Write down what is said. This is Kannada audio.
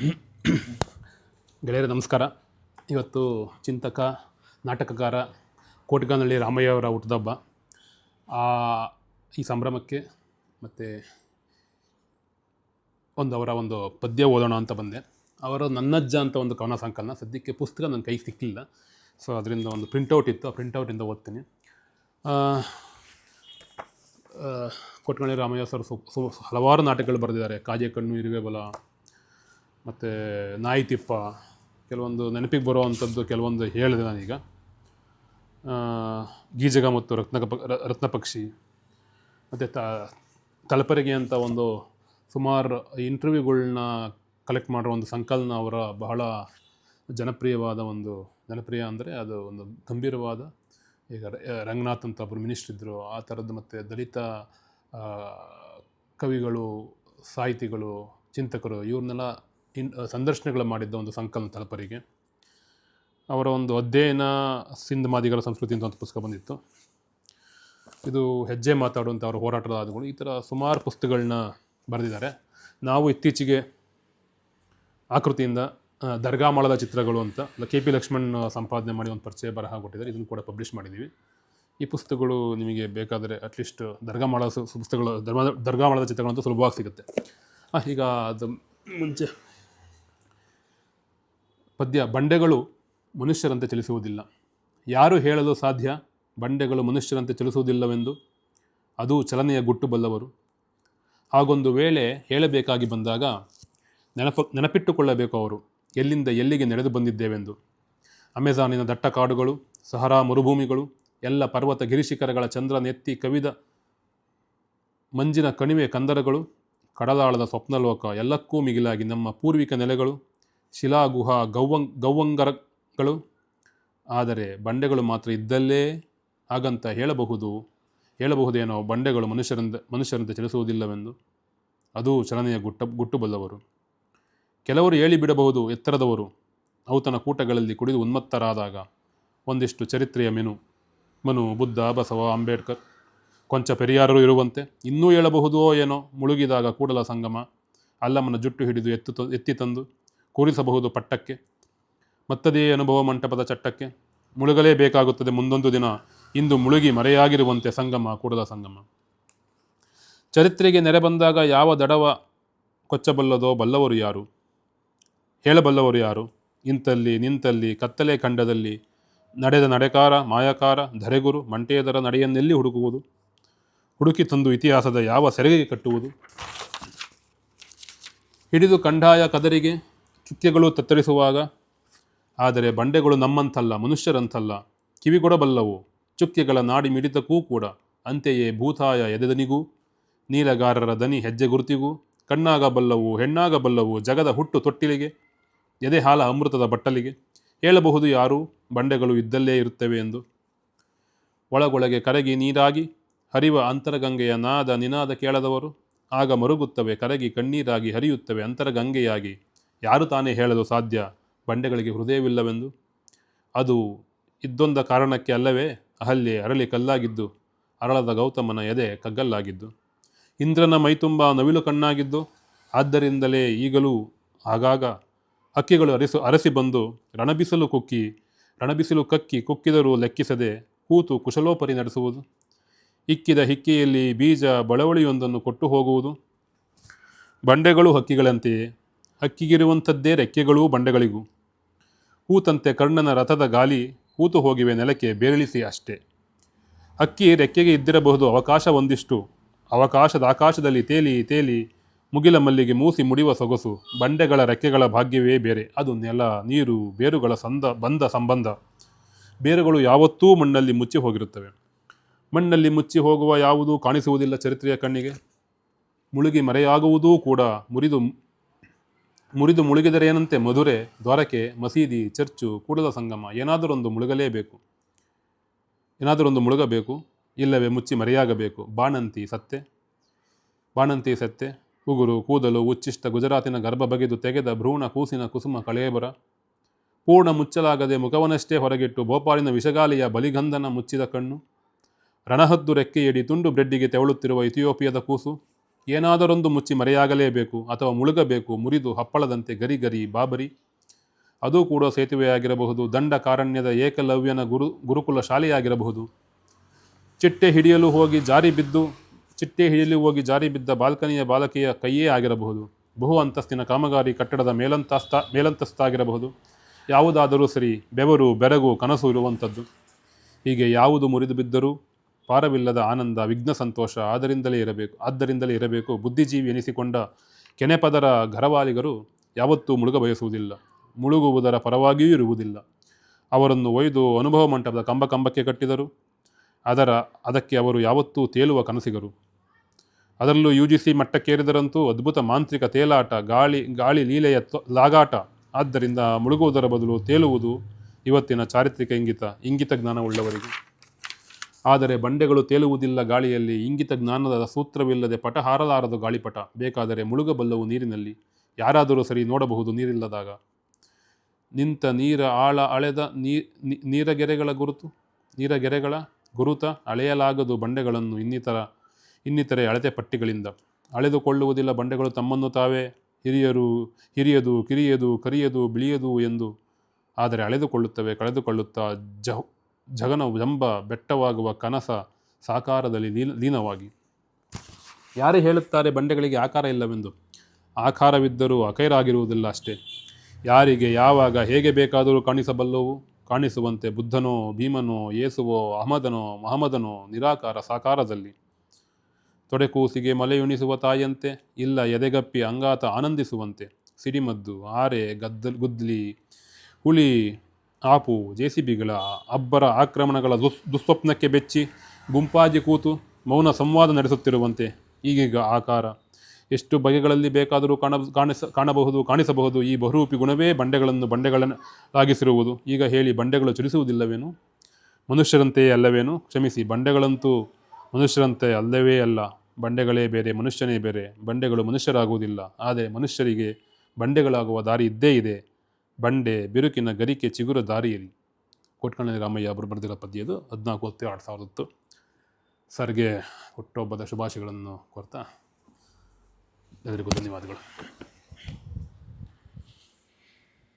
ಗೆಳೆಯರೆ ನಮಸ್ಕಾರ. ಇವತ್ತು ಚಿಂತಕ ನಾಟಕಕಾರ ಕೋಟಗಾನಹಳ್ಳಿ ರಾಮಯ್ಯ ಅವರ ಹುಟ್ಟದಬ್ಬ ಆ ಈ ಸಂಭ್ರಮಕ್ಕೆ ಮತ್ತು ಒಂದು ಅವರ ಒಂದು ಪದ್ಯ ಓದೋಣ ಅಂತ ಬಂದೆ. ಅವರ ನನ್ನಜ್ಜ ಅಂತ ಒಂದು ಕವನ ಸಂಕಲನ. ಸದ್ಯಕ್ಕೆ ಪುಸ್ತಕ ನನ್ನ ಕೈಗೆ ಸಿಕ್ಕಲಿಲ್ಲ ಸೊ ಅದರಿಂದ ಒಂದು ಪ್ರಿಂಟೌಟ್ ಇತ್ತು. ಆ ಪ್ರಿಂಟೌಟಿಂದ ಓದ್ತೀನಿ. ಆ, ರಾಮಯ್ಯ ಸರ್ ಹಲವಾರು ನಾಟಕಗಳು ಬರೆದಿದ್ದಾರೆ. ಕಾಜೆ ಕಣ್ಣು ಇರುವೆ ಬಲ ಮತ್ತು ನಾಯಿ ತಿಪ್ಪ, ಕೆಲವೊಂದು ನೆನಪಿಗೆ ಬರುವಂಥದ್ದು ಕೆಲವೊಂದು ಹೇಳಿದೆ ನಾನೀಗ. ಗೀಜಗ ಮತ್ತು ರತ್ನ ರತ್ನ ಪಕ್ಷಿ, ಮತ್ತು ತ, ತಲಪರಿಗೆ ಅಂತ ಒಂದು ಸುಮಾರು ಇಂಟರ್ವ್ಯೂಗಳನ್ನ ಕಲೆಕ್ಟ್ ಮಾಡಿರೋ ಒಂದು ಸಂಕಲನ ಅವರ ಬಹಳ ಜನಪ್ರಿಯವಾದ ಒಂದು, ಜನಪ್ರಿಯ ಅಂದರೆ ಅದು ಒಂದು ಗಂಭೀರವಾದ, ಈಗ ರಂಗನಾಥ್ ಅಂತ ಒಬ್ಬರು ಮಿನಿಸ್ಟ್ರ್ ಇದ್ದರು ಆ ಥರದ್ದು ಮತ್ತು ದಲಿತ ಕವಿಗಳು, ಸಾಹಿತಿಗಳು, ಚಿಂತಕರು, ಇವ್ರನ್ನೆಲ್ಲ ಇನ್ ಸಂದರ್ಶನಗಳು ಮಾಡಿದ್ದ ಒಂದು ಸಂಕಲನ ತಲಪರಿಗೆ. ಅವರ ಒಂದು ಅಧ್ಯಯನ ಸಿಂಧ್ ಮಾದಿಗಳ ಸಂಸ್ಕೃತಿ ಅಂತ ಒಂದು ಪುಸ್ತಕ ಬಂದಿತ್ತು. ಇದು ಹೆಜ್ಜೆ ಮಾತಾಡುವಂಥ ಅವರ ಹೋರಾಟದ ಹಾಡುಗಳು ಈ ಥರ ಸುಮಾರು ಪುಸ್ತಕಗಳನ್ನ ಬರೆದಿದ್ದಾರೆ. ನಾವು ಇತ್ತೀಚೆಗೆ ಆಕೃತಿಯಿಂದ ದರ್ಗಾಮಳದ ಚಿತ್ರಗಳು ಅಂತ ಕೆ ಪಿ ಲಕ್ಷ್ಮಣ್ ಸಂಪಾದನೆ ಮಾಡಿ ಒಂದು ಪರಿಚಯ ಬರಹ ಕೊಟ್ಟಿದ್ದಾರೆ. ಇದನ್ನು ಕೂಡ ಪಬ್ಲಿಷ್ ಮಾಡಿದ್ದೀವಿ. ಈ ಪುಸ್ತಕಗಳು ನಿಮಗೆ ಬೇಕಾದರೆ ಅಟ್ಲೀಸ್ಟ್ ದರ್ಗಾಮಾಳ ಪುಸ್ತಕಗಳು ದರ್ಗಾ ದರ್ಗಾಮಾಳದ ಚಿತ್ರಗಳಂತೂ ಸುಲಭವಾಗಿ ಸಿಗುತ್ತೆ. ಈಗ ಅದು ಮುಂಚೆ ಪದ್ಯ ಬಂಡೆಗಳು ಮನುಷ್ಯರಂತೆ ಚಲಿಸುವುದಿಲ್ಲ. ಯಾರು ಹೇಳಲು ಸಾಧ್ಯ ಬಂಡೆಗಳು ಮನುಷ್ಯರಂತೆ ಚಲಿಸುವುದಿಲ್ಲವೆಂದು? ಅದು ಚಲನೆಯ ಗುಟ್ಟು ಬಲ್ಲವರು. ಹಾಗೊಂದು ವೇಳೆ ಹೇಳಬೇಕಾಗಿ ಬಂದಾಗ ನೆನಪ, ನೆನಪಿಟ್ಟುಕೊಳ್ಳಬೇಕು ಅವರು, ಎಲ್ಲಿಂದ ಎಲ್ಲಿಗೆ ನಡೆದು ಬಂದಿದ್ದೇವೆಂದು. ಅಮೆಜಾನಿನ ದಟ್ಟ ಕಾಡುಗಳು, ಸಹರಾ ಮರುಭೂಮಿಗಳು, ಎಲ್ಲ ಪರ್ವತ ಗಿರಿಶಿಖರಗಳ ಚಂದ್ರ ನೆತ್ತಿ ಕವಿದ ಮಂಜಿನ ಕಣಿವೆ ಕಂದರಗಳು, ಕಡಲಾಳದ ಸ್ವಪ್ನಲೋಕ ಎಲ್ಲಕ್ಕೂ ಮಿಗಿಲಾಗಿ ನಮ್ಮ ಪೂರ್ವಿಕ ನೆಲೆಗಳು ಶಿಲಾಗುಹಾ ಗೌವಂ, ಗೌವಂಗರಗಳು. ಆದರೆ ಬಂಡೆಗಳು ಮಾತ್ರ ಇದ್ದಲ್ಲೇ ಹಾಗಂತ ಹೇಳಬಹುದು. ಹೇಳಬಹುದೇನೋ ಬಂಡೆಗಳು ಮನುಷ್ಯರಂತೆ ಮನುಷ್ಯರಂತೆ ಚಲಿಸುವುದಿಲ್ಲವೆಂದು. ಅದು ಚಲನೆಯ ಗುಟ್ಟ, ಗುಟ್ಟುಬಲ್ಲವರು. ಕೆಲವರು ಹೇಳಿಬಿಡಬಹುದು ಎತ್ತರದವರು. ಔತನ ಕೂಟಗಳಲ್ಲಿ ಕುಡಿದು ಉನ್ಮತ್ತರಾದಾಗ ಒಂದಿಷ್ಟು ಚರಿತ್ರೆಯ ಮೆನು. ಮನು, ಬುದ್ಧ, ಬಸವ, ಅಂಬೇಡ್ಕರ್. ಕೊಂಚ ಪೆರಿಯಾರರು ಇರುವಂತೆ. ಇನ್ನೂ ಹೇಳಬಹುದೋ ಏನೋ ಮುಳುಗಿದಾಗ ಕೂಡಲ ಸಂಗಮ. ಅಲ್ಲಮ್ಮನ ಜುಟ್ಟು ಹಿಡಿದು ಎತ್ತು ಎತ್ತಿ ತಂದು. ಕೂರಿಸಬಹುದು ಪಟ್ಟಕ್ಕೆ, ಮತ್ತದೇ ಅನುಭವ ಮಂಟಪದ ಚಟ್ಟಕ್ಕೆ. ಮುಳುಗಲೇ ಬೇಕಾಗುತ್ತದೆ ಮುಂದೊಂದು ದಿನ, ಇಂದು ಮುಳುಗಿ ಮರೆಯಾಗಿರುವಂತೆ ಸಂಗಮ ಕೂಡಲ ಸಂಗಮ. ಚರಿತ್ರೆಗೆ ನೆರೆ ಬಂದಾಗ ಯಾವ ದಡವ ಕೊಚ್ಚಬಲ್ಲದೋ ಬಲ್ಲವರು ಯಾರು? ಹೇಳಬಲ್ಲವರು ಯಾರು? ಇಂತಲ್ಲಿ, ನಿಂತಲ್ಲಿ, ಕತ್ತಲೆ ಖಂಡದಲ್ಲಿ ನಡೆದ ನಡೆಕಾರ, ಮಾಯಕಾರ, ಧರೆಗುರು, ಮಂಟೇದರ ನಡೆಯನ್ನೆಲ್ಲಿ ಹುಡುಕುವುದು? ಹುಡುಕಿ ತಂದು ಇತಿಹಾಸದ ಯಾವ ಸೆರೆಗೆ ಕಟ್ಟುವುದು? ಹಿಡಿದು ಕಂಡಾಯ ಕದರಿಗೆ ಚುಕ್ಕೆಗಳು ತತ್ತರಿಸುವಾಗ, ಆದರೆ ಬಂಡೆಗಳು ನಮ್ಮಂತಲ್ಲ, ಮನುಷ್ಯರಂತಲ್ಲ, ಕಿವಿಗೊಡಬಲ್ಲವು, ಚುಕ್ಕೆಗಳ ನಾಡಿ ಮಿಡಿತಕ್ಕೂ ಕೂಡ, ಅಂತೆಯೇ ಭೂತಾಯ ಎದೆದನಿಗೂ, ನೀಲಗಾರರ ದನಿ ಹೆಜ್ಜೆ ಗುರುತಿಗೂ ಕಣ್ಣಾಗಬಲ್ಲವು ಹೆಣ್ಣಾಗಬಲ್ಲವು ಜಗದ ಹುಟ್ಟು ತೊಟ್ಟಿಲಿಗೆ, ಎದೆ ಹಾಲ ಅಮೃತದ ಬಟ್ಟಲಿಗೆ, ಹೇಳಬಹುದು ಯಾರು, ಬಂಡೆಗಳು ಇದ್ದಲ್ಲೇ ಇರುತ್ತವೆ ಎಂದು. ಒಳಗೊಳಗೆ ಕರಗಿ ನೀರಾಗಿ, ಹರಿವ ಅಂತರಗಂಗೆಯ ನಾದ ನಿನಾದ ಕೇಳದವರು, ಆಗ ಮರುಗುತ್ತವೆ ಕರಗಿ ಕಣ್ಣೀರಾಗಿ ಹರಿಯುತ್ತವೆ ಅಂತರಗಂಗೆಯಾಗಿ. ಯಾರು ತಾನೇ ಹೇಳಲು ಸಾಧ್ಯ ಬಂಡೆಗಳಿಗೆ ಹೃದಯವಿಲ್ಲವೆಂದು? ಅದು ಇದ್ದೊಂದ ಕಾರಣಕ್ಕೆ ಅಲ್ಲವೇ ಅಹಲ್ಯೆ ಅರಳಿ ಕಲ್ಲಾಗಿದ್ದು, ಅರಳದ ಗೌತಮನ ಎದೆ ಕಗ್ಗಲ್ಲಾಗಿದ್ದು? ಇಂದ್ರನ ಮೈತುಂಬ ನವಿಲು ಕಣ್ಣಾಗಿದ್ದು, ಆದ್ದರಿಂದಲೇ ಈಗಲೂ ಆಗಾಗ ಹಕ್ಕಿಗಳು ಅರಸು, ಅರಸಿ ಬಂದು ರಣಬಿಸಲು ಕುಕ್ಕಿ, ರಣಬಿಸಿಲು ಕಕ್ಕಿ ಕುಕ್ಕಿದರೂ ಲೆಕ್ಕಿಸದೆ ಕೂತು ಕುಶಲೋಪರಿ ನಡೆಸುವುದು? ಇಕ್ಕಿದ ಹಿಕ್ಕಿಯಲ್ಲಿ ಬೀಜ ಬಳವಳಿಯೊಂದನ್ನು ಕೊಟ್ಟು ಹೋಗುವುದು? ಬಂಡೆಗಳು ಹಕ್ಕಿಗಳಂತೆಯೇ ಹಕ್ಕಿಗಿರುವಂಥದ್ದೇ ರೆಕ್ಕೆಗಳೂ ಬಂಡೆಗಳಿಗೂ. ಹೂತಂತೆ ಕರ್ಣನ ರಥದ ಗಾಲಿ ಹೂತು ಹೋಗಿವೆ ನೆಲಕ್ಕೆ ಬೇರಳಿಸಿ ಅಷ್ಟೇ. ಹಕ್ಕಿ ರೆಕ್ಕೆಗೆ ಇದ್ದಿರಬಹುದು ಅವಕಾಶ ಒಂದಿಷ್ಟು. ಅವಕಾಶದ ಆಕಾಶದಲ್ಲಿ ತೇಲಿ ತೇಲಿ ಮುಗಿಲ ಮಲ್ಲಿಗೆ ಮೂಸಿ ಮುಡಿಯುವ ಸೊಗಸು. ಬಂಡೆಗಳ ರೆಕ್ಕೆಗಳ ಭಾಗ್ಯವೇ ಬೇರೆ. ಅದು ನೆಲ, ನೀರು, ಬೇರುಗಳ ಸಂದ, ಬಂದ ಸಂಬಂಧ. ಬೇರುಗಳು ಯಾವತ್ತೂ ಮಣ್ಣಲ್ಲಿ ಮುಚ್ಚಿ ಹೋಗಿರುತ್ತವೆ. ಮಣ್ಣಲ್ಲಿ ಮುಚ್ಚಿ ಹೋಗುವ ಯಾವುದೂ ಕಾಣಿಸುವುದಿಲ್ಲ ಚರಿತ್ರೆಯ ಕಣ್ಣಿಗೆ. ಮುಳುಗಿ ಮರೆಯಾಗುವುದೂ ಕೂಡ ಮುರಿದು ಮುರಿದು ಮುಳುಗಿದರೇನಂತೆ ಮಧುರೆ, ದ್ವಾರಕೆ, ಮಸೀದಿ, ಚರ್ಚು, ಕೂಡಲ ಸಂಗಮ, ಏನಾದರೊಂದು ಮುಳುಗಲೇಬೇಕು. ಏನಾದರೊಂದು ಮುಳುಗಬೇಕು. ಇಲ್ಲವೇ ಮುಚ್ಚಿ ಮರೆಯಾಗಬೇಕು. ಬಾಣಂತಿ ಸತ್ತೆ. ಬಾಣಂತಿ ಸತ್ತೆ. ಉಗುರು, ಕೂದಲು, ಉಚ್ಚಿಷ್ಟ, ಗುಜರಾತಿನ ಗರ್ಭ ಬಗೆದು ತೆಗೆದ ಭ್ರೂಣ, ಕೂಸಿನ ಕುಸುಮ, ಕಳೆಯಬರ. ಪೂರ್ಣ ಮುಚ್ಚಲಾಗದೆ ಮುಖವನಷ್ಟೇ ಹೊರಗಿಟ್ಟು ಭೋಪಾಲಿನ ವಿಷಗಾಲಿಯ ಬಲಿಗಂಧನ ಮುಚ್ಚಿದ ಕಣ್ಣು. ರಣಹದ್ದು ರೆಕ್ಕೆಯಡಿ ತುಂಡು ಬ್ರೆಡ್ಡಿಗೆ ತೆವಳುತ್ತಿರುವ ಇಥಿಯೋಪಿಯದ ಕೂಸು. ಏನಾದರೊಂದು ಮುಚ್ಚಿ ಮರೆಯಾಗಲೇಬೇಕು ಅಥವಾ ಮುಳುಗಬೇಕು, ಮುರಿದು ಹಪ್ಪಳದಂತೆ ಗರಿ ಗರಿ ಬಾಬರಿ. ಅದು ಕೂಡ ಸೇತುವೆಯಾಗಿರಬಹುದು ದಂಡ ಕಾರಣ್ಯದ ಏಕಲವ್ಯನ ಗುರು ಗುರುಕುಲ ಶಾಲೆಯಾಗಿರಬಹುದು ಚಿಟ್ಟೆ ಹಿಡಿಯಲು ಹೋಗಿ ಜಾರಿ ಬಿದ್ದು, ಚಿಟ್ಟೆ ಹಿಡಿಯಲು ಹೋಗಿ ಜಾರಿ ಬಿದ್ದ ಬಾಲ್ಕನಿಯ ಬಾಲಕಿಯ ಕೈಯೇ ಆಗಿರಬಹುದು. ಬಹು ಅಂತಸ್ತಿನ ಕಾಮಗಾರಿ ಕಟ್ಟಡದ ಮೇಲಂತಸ್ತ, ಮೇಲಂತಸ್ತಾಗಿರಬಹುದು. ಯಾವುದಾದರೂ ಸರಿ ಬೆವರು, ಬೆರಗು, ಕನಸು ಇರುವಂಥದ್ದು. ಹೀಗೆ ಯಾವುದು ಮುರಿದು ಬಿದ್ದರೂ ಪಾರವಿಲ್ಲದ ಆನಂದ, ವಿಘ್ನ ಸಂತೋಷ ಆದ್ದರಿಂದಲೇ ಇರಬೇಕು ಆದ್ದರಿಂದಲೇ ಇರಬೇಕು. ಬುದ್ಧಿಜೀವಿ ಎನಿಸಿಕೊಂಡ ಕೆನೆಪದರ ಘರವಾಲಿಗರು ಯಾವತ್ತೂ ಮುಳುಗ ಬಯಸುವುದಿಲ್ಲ ಮುಳುಗುವುದರ ಪರವಾಗಿಯೂ ಇರುವುದಿಲ್ಲ. ಅವರನ್ನು ಒಯ್ದು ಅನುಭವ ಮಂಟಪದ ಕಂಬ ಕಂಬಕ್ಕೆ ಕಟ್ಟಿದರು. ಅದರ, ಅದಕ್ಕೆ ಅವರು ಯಾವತ್ತೂ ತೇಲುವ ಕನಸಿಗರು. ಅದರಲ್ಲೂ ಯು ಜಿ ಸಿ ಮಟ್ಟಕ್ಕೇರಿದರಂತೂ ಅದ್ಭುತ ಮಾಂತ್ರಿಕ ತೇಲಾಟ, ಗಾಳಿ ಗಾಳಿ ಲೀಲೆಯ ಲಾಗಾಟ. ಆದ್ದರಿಂದ ಮುಳುಗುವುದರ ಬದಲು ತೇಲುವುದು ಇವತ್ತಿನ ಚಾರಿತ್ರಿಕ ಇಂಗಿತ ಇಂಗಿತ ಜ್ಞಾನವುಳ್ಳವರಿಗೆ. ಆದರೆ ಬಂಡೆಗಳು ತೇಲುವುದಿಲ್ಲ ಗಾಳಿಯಲ್ಲಿ. ಇಂಗಿತ ಜ್ಞಾನದ ಸೂತ್ರವಿಲ್ಲದೆ ಪಟ ಹಾರಲಾರದು ಗಾಳಿಪಟ. ಬೇಕಾದರೆ ಮುಳುಗಬಲ್ಲವು ನೀರಿನಲ್ಲಿ. ಯಾರಾದರೂ ಸರಿ ನೋಡಬಹುದು ನೀರಿಲ್ಲದಾಗ. ನಿಂತ ನೀರ ಆಳ ಅಳೆದ ನೀ ಗೆರೆಗಳ ಗುರುತು? ನೀರಗೆರೆಗಳ ಗುರುತ ಅಳೆಯಲಾಗದು ಬಂಡೆಗಳನ್ನು ಇನ್ನಿತರ, ಇನ್ನಿತರೆ ಅಳತೆ ಪಟ್ಟಿಗಳಿಂದ. ಅಳೆದುಕೊಳ್ಳುವುದಿಲ್ಲ ಬಂಡೆಗಳು ತಮ್ಮನ್ನು ತಾವೇ. ಹಿರಿಯರು, ಹಿರಿಯದು, ಕಿರಿಯದು, ಕರಿಯದು, ಬಿಳಿಯದು ಎಂದು ಆದರೆ ಅಳೆದುಕೊಳ್ಳುತ್ತವೆ, ಕಳೆದುಕೊಳ್ಳುತ್ತಾ ಜಹ ಜಗನ ಜಂಬ ಬೆಟ್ಟವಾಗುವ ಕನಸ ಸಾಕಾರದಲ್ಲಿ ಲೀನ, ಲೀನವಾಗಿ. ಯಾರೇ ಹೇಳುತ್ತಾರೆ ಬಂಡೆಗಳಿಗೆ ಆಕಾರ ಇಲ್ಲವೆಂದು? ಆಕಾರವಿದ್ದರೂ ಅಖೈರಾಗಿರುವುದಿಲ್ಲ ಅಷ್ಟೇ. ಯಾರಿಗೆ ಯಾವಾಗ ಹೇಗೆ ಬೇಕಾದರೂ ಕಾಣಿಸಬಲ್ಲವು? ಕಾಣಿಸುವಂತೆ ಬುದ್ಧನೋ, ಭೀಮನೋ ಯೇಸುವೋ ಅಹಮದನೋ ಮಹಮ್ಮದನೋ ನಿರಾಕಾರ ಸಾಕಾರದಲ್ಲಿ. ತೊಡೆಕೂಸಿಗೆ ಮಲೆಯುಣಿಸುವ ತಾಯಿಯಂತೆ, ಇಲ್ಲ ಎದೆಗಪ್ಪಿ ಅಂಗಾತ ಆನಂದಿಸುವಂತೆ. ಸಿಡಿಮದ್ದು, ಆರೆ ಗದ್ದ ಗುದ್ಲಿ ಹುಳಿ ಆಪು ಜೆಸಿಬಿಗಳ ಅಬ್ಬರ ಆಕ್ರಮಣಗಳ ದುಸ್, ದುಸ್ವಪ್ನಕ್ಕೆ ಬೆಚ್ಚಿ ಗುಂಪಾಗಿ ಕೂತು ಮೌನ ಸಂವಾದ ನಡೆಸುತ್ತಿರುವಂತೆ ಈಗೀಗ ಆಕಾರ. ಎಷ್ಟು ಬಗೆಗಳಲ್ಲಿ ಬೇಕಾದರೂ ಕಾಣ, ಕಾಣಿಸ, ಕಾಣಬಹುದು, ಕಾಣಿಸಬಹುದು ಈ ಬಹುರೂಪಿ ಗುಣವೇ ಬಂಡೆಗಳನ್ನು ಬಂಡೆಗಳನ್ನಾಗಿಸಿರುವುದು. ಈಗ ಹೇಳಿ ಬಂಡೆಗಳು ಚಲಿಸುವುದಿಲ್ಲವೇನು? ಮನುಷ್ಯರಂತೆಯೇ ಅಲ್ಲವೇನು? ಕ್ಷಮಿಸಿ, ಬಂಡೆಗಳಂತೂ ಮನುಷ್ಯರಂತೆ ಅಲ್ಲವೇ ಅಲ್ಲ. ಬಂಡೆಗಳೇ ಬೇರೆ, ಮನುಷ್ಯನೇ ಬೇರೆ. ಬಂಡೆಗಳು ಮನುಷ್ಯರಾಗುವುದಿಲ್ಲ. ಆದರೆ ಮನುಷ್ಯರಿಗೆ ಬಂಡೆಗಳಾಗುವ ದಾರಿ ಇದ್ದೇ ಇದೆ. ಬಂಡೆ ಬಿರುಕಿನ ಗರಿಕೆ ಚಿಗುರು ದಾರಿಯಲ್ಲಿ. ಕೋಟ್ಕಣಿ ರಾಮಯ್ಯ ಅವರು ಬರೆದಿರೋ ಪದ್ಯ ಅದು ಹದಿನಾಲ್ಕು ಹತ್ತು ಎರಡು ಸಾವಿರದ ಹತ್ತು. ಸರ್ಗೆ ಹುಟ್ಟುಹಬ್ಬದ ಶುಭಾಶಯಗಳನ್ನು ಕೋರ್ತಾ. ಎಲ್ಲರಿಗೂ ಧನ್ಯವಾದಗಳು.